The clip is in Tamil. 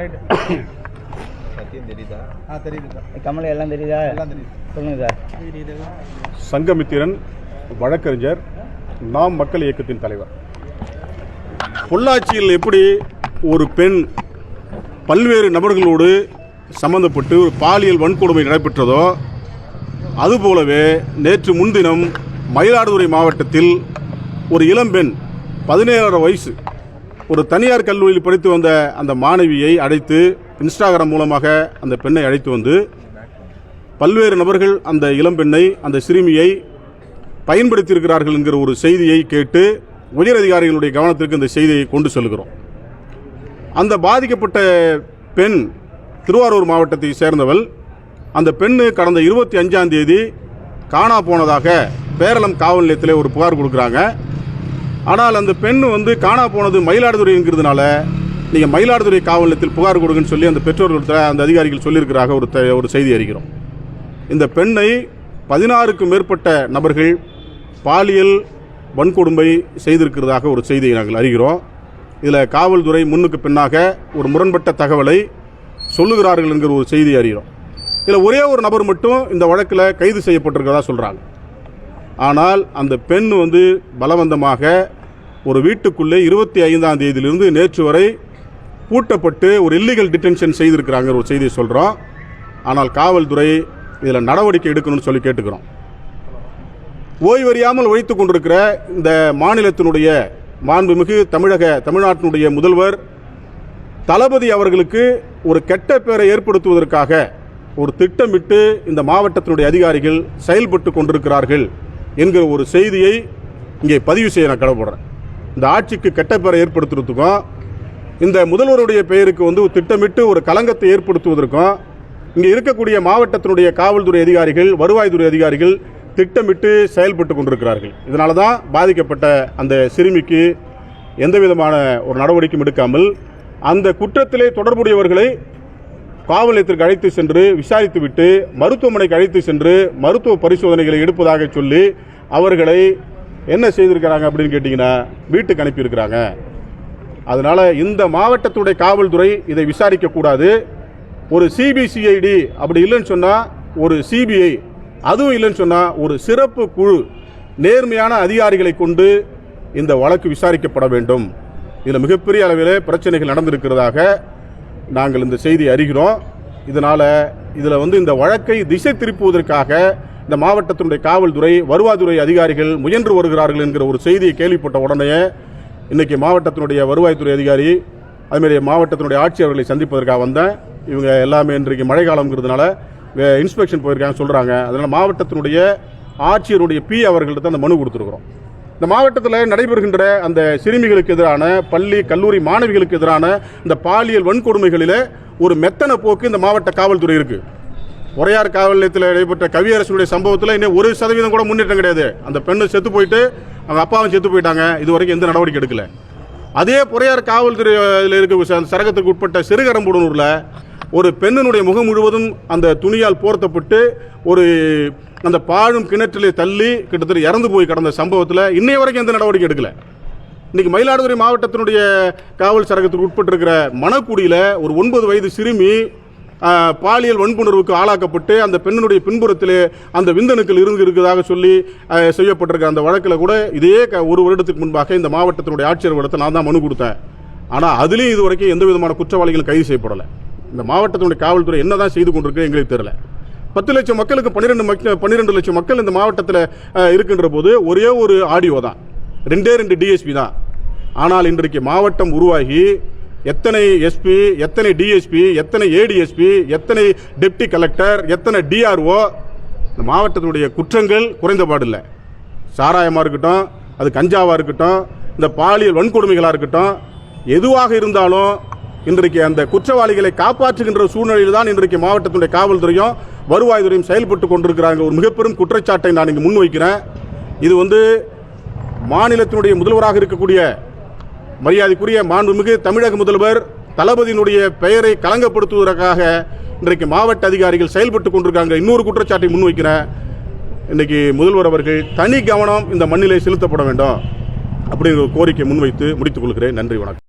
ரைட்டு சத்தியம் தெரியுதா? ஆ தெரியுது சார். கமல் எல்லாம் தெரியுதா? எல்லாம் தெரியுது. சொல்லுங்க சார். சங்கமித்திரன் வழக்கறிஞர் நாம் மக்கள் இயக்கத்தின் தலைவர். பொள்ளாச்சியில் எப்படி ஒரு பெண் பல்வேறு நபர்களோடு சம்பந்தப்பட்டு ஒரு பாலியல் வன்கொடுமை நடைபெற்றதோ அதுபோலவே நேற்று முன்தினம் மயிலாடுதுறை மாவட்டத்தில் ஒரு இளம்பெண் பதினேழரை வயசு ஒரு தனியார் கல்லூரியில் படித்து வந்த அந்த மாணவியை அழைத்து இன்ஸ்டாகிராம் மூலமாக அந்த பெண்ணை அழைத்து வந்து பல்வேறு நபர்கள் அந்த இளம்பெண்ணை அந்த சிறுமியை பயன்படுத்தியிருக்கிறார்கள் என்கிற ஒரு செய்தியை கேட்டு உயரதிகாரிகளுடைய கவனத்திற்கு இந்த செய்தியை கொண்டு செல்கிறோம். அந்த பாதிக்கப்பட்ட பெண் திருவாரூர் மாவட்டத்தை சேர்ந்தவள். அந்த பெண்ணு கடந்த இருபத்தி அஞ்சாம் தேதி காணா போனதாக பேரளம் காவல் நிலையத்தில் ஒரு புகார் கொடுக்குறாங்க. ஆனால் அந்த பெண் வந்து காணா போனது மயிலாடுதுறைங்கிறதுனால நீங்கள் மயிலாடுதுறை காவல் நிலையத்தில் புகார் கொடுங்கன்னு சொல்லி அந்த பெற்றோர்கள்ட்ட அந்த அதிகாரிகள் சொல்லியிருக்கிறாக ஒரு ஒரு செய்தி அறிகிறோம். இந்த பெண்ணை பதினாறுக்கு மேற்பட்ட நபர்கள் பாலியல் வன்கொடுமை செய்திருக்கிறதாக ஒரு செய்தியை நாங்கள் அறிகிறோம். இதில் காவல்துறை முன்னுக்கு பின்னாக ஒரு முரண்பட்ட தகவலை சொல்லுகிறார்கள் என்கிற ஒரு செய்தி அறிகிறோம். இதில் ஒரே ஒரு நபர் மட்டும் இந்த வழக்கில் கைது செய்யப்பட்டிருக்கிறதா சொல்கிறாங்க ஆனால் அந்த பெண் வந்து பலவந்தமாக ஒரு வீட்டுக்குள்ளே இருபத்தி ஐந்தாம் தேதியிலிருந்து நேற்று வரை பூட்டப்பட்டு ஒரு இல்லீகல் டிடென்ஷன் செய்திருக்கிறாங்க ஒரு செய்தியை சொல்கிறோம் ஆனால் காவல்துறை இதில் நடவடிக்கை எடுக்கணும்னு சொல்லி கேட்டுக்கிறோம். ஓய்வறியாமல் ஒழித்து கொண்டிருக்கிற இந்த மாநிலத்தினுடைய மாண்புமிகு தமிழக தமிழ்நாட்டினுடைய முதல்வர் தளபதி அவர்களுக்கு ஒரு கெட்ட பேரை ஏற்படுத்துவதற்காக ஒரு திட்டமிட்டு இந்த மாவட்டத்தினுடைய அதிகாரிகள் செயல்பட்டு கொண்டிருக்கிறார்கள் என்கிற ஒரு செய்தியை இங்கே பதிவு செய்ய நான் கடப்படுறேன் இந்த ஆட்சிக்கு கெட்ட பெயரை ஏற்படுத்துறதுக்கும் இந்த முதல்வருடைய பெயருக்கு வந்து ஒரு திட்டமிட்டு ஒரு களங்கத்தை ஏற்படுத்துவதற்கும் இங்கே இருக்கக்கூடிய மாவட்டத்தினுடைய காவல்துறை அதிகாரிகள் வருவாய்த்துறை அதிகாரிகள் திட்டமிட்டு செயல்பட்டு கொண்டிருக்கிறார்கள். இதனால தான் பாதிக்கப்பட்ட அந்த சிறுமிக்கு எந்த விதமான ஒரு நடவடிக்கையும் எடுக்காமல் அந்த குற்றத்திலே தொடர்புடையவர்களை காவல் நிலையத்திற்கு அழைத்து சென்று விசாரித்துவிட்டு மருத்துவமனைக்கு அழைத்து சென்று மருத்துவ பரிசோதனைகளை எடுப்பதாக சொல்லி அவர்களை என்ன செய்திருக்கிறாங்க அப்படின்னு கேட்டிங்கன்னா வீட்டுக்கு அனுப்பியிருக்கிறாங்க. அதனால் இந்த மாவட்டத்துடைய காவல்துறை இதை விசாரிக்கக்கூடாது ஒரு சிபிசிஐடி அப்படி இல்லைன்னு சொன்னால் ஒரு சிபிஐ அதுவும் இல்லைன்னு சொன்னால் ஒரு சிறப்பு குழு நேர்மையான அதிகாரிகளை கொண்டு இந்த வழக்கு விசாரிக்கப்பட வேண்டும். இதில் மிகப்பெரிய அளவில் பிரச்சனைகள் நடந்திருக்கிறதாக நாங்கள் இந்த செய்தி அறிகிறோம். இதனால் இதில் வந்து இந்த வழக்கை திசை திருப்புவதற்காக இந்த மாவட்டத்தினுடைய காவல்துறை வருவாய்த்துறை அதிகாரிகள் முயன்று வருகிறார்கள் என்கிற ஒரு செய்தியை கேள்விப்பட்ட உடனே இன்றைக்கி மாவட்டத்தினுடைய வருவாய்த்துறை அதிகாரி அதுமாரி மாவட்டத்தினுடைய ஆட்சியர்களை சந்திப்பதற்காக வந்தேன். இவங்க எல்லாமே இன்றைக்கு மழை காலங்கிறதுனால இன்ஸ்பெக்ஷன் போயிருக்காங்க சொல்கிறாங்க அதனால் மாவட்டத்தினுடைய ஆட்சியருடைய பி அவர்கள்ட்ட அந்த மனு கொடுத்துருக்குறோம். இந்த மாவட்டத்தில் நடைபெறுகின்ற அந்த சிறுமிகளுக்கு எதிரான பள்ளி கல்லூரி மாணவிகளுக்கு எதிரான இந்த பாலியல் வன்கொடுமைகளில் ஒரு மெத்தன போக்கு இந்த மாவட்ட காவல்துறை இருக்குது உறையார் காவல் நிலையத்தில் நடைபெற்ற கவியரசனுடைய சம்பவத்தில் இன்னும் ஒரு சதவீதம் கூட முன்னேற்றம் கிடையாது. அந்த பெண்ணு செத்து போயிட்டு அவங்க அப்பாவும் செத்து போயிட்டாங்க. இது வரைக்கும் எந்த நடவடிக்கை எடுக்கல. அதே பொறையார் காவல்துறையில் இருக்க அந்த சரகத்துக்கு உட்பட்ட சிறுகரம்புடனூரில் ஒரு பெண்ணினுடைய முகம் முழுவதும் அந்த துணியால் போர்த்தப்பட்டு ஒரு அந்த பாழும் கிணற்றிலே தள்ளி கிட்டத்தட்ட இறந்து போய் கடந்த சம்பவத்தில் இன்னைய வரைக்கும் எந்த நடவடிக்கை எடுக்கல. இன்னைக்கு மயிலாடுதுறை மாவட்டத்தினுடைய காவல் சரகத்துக்கு உட்பட்டிருக்கிற மணக்குடியில் ஒரு ஒன்பது வயது சிறுமி பாலியல் வன்புணர்வுக்கு ஆளாக்கப்பட்டு அந்த பெண்ணினுடைய பின்புறத்திலே அந்த விந்தணுக்கள் இருந்து இருக்கிறதாக சொல்லி செய்யப்பட்டிருக்க அந்த வழக்கில் கூட இதே க- ஒரு வருடத்துக்கு முன்பாக இந்த மாவட்டத்தினுடைய ஆட்சியர் இடத்தை நான் தான் மனு கொடுத்தேன். ஆனால் அதுலேயும் இது வரைக்கும் எந்த விதமான குற்றவாளிகள் கைது செய்யப்படலை. இந்த மாவட்டத்தினுடைய காவல்துறை என்ன தான் செய்து கொண்டிருக்கு எங்களுக்கு தெரியல. பத்து லட்சம் மக்களுக்கு பன்னிரெண்டு மக்கள் பன்னிரெண்டு லட்சம் மக்கள் இந்த மாவட்டத்தில் இருக்கின்ற போது ஒரே ஒரு ஆடியோ தான். ரெண்டே ரெண்டு டிஎஸ்பி தான். ஆனால் இன்றைக்கு மாவட்டம் உருவாகி எத்தனை எஸ்பி எத்தனை டிஎஸ்பி எத்தனை ஏடிஎஸ்பி எத்தனை டெப்டி கலெக்டர் எத்தனை டிஆர்ஓ இந்த மாவட்டத்தினுடைய குற்றங்கள் குறைந்தபாடில் சாராயமாக இருக்கட்டும் அது கஞ்சாவாக இருக்கட்டும் இந்த பாலியல் வன்கொடுமைகளாக இருக்கட்டும் எதுவாக இருந்தாலும் இன்றைக்கு அந்த குற்றவாளிகளை காப்பாற்றுகின்ற சூழ்நிலையில் தான் இன்றைக்கு மாவட்டத்தினுடைய காவல்துறையும் வருவாய்த்துறையும் செயல்பட்டு கொண்டிருக்கிறாங்க. ஒரு மிகப்பெரும் குற்றச்சாட்டை நான் இங்கே முன்வைக்கிறேன். இது வந்து மாநிலத்தினுடைய முதல்வராக இருக்கக்கூடிய மரியாதைக்குரிய மாண்புமிகு தமிழக முதல்வர் தளபதியினுடைய பெயரை களங்கப்படுத்துவதற்காக இன்றைக்கு மாவட்ட அதிகாரிகள் செயல்பட்டு கொண்டிருக்காங்க. இன்னொரு குற்றச்சாட்டை முன்வைக்கிறேன் இன்றைக்கி முதல்வர் அவர்கள் தனி கவனம் இந்த மண்ணிலே செலுத்தப்பட வேண்டும் அப்படிங்கிற கோரிக்கை முன்வைத்து முடித்துக் கொள்கிறேன். நன்றி வணக்கம்.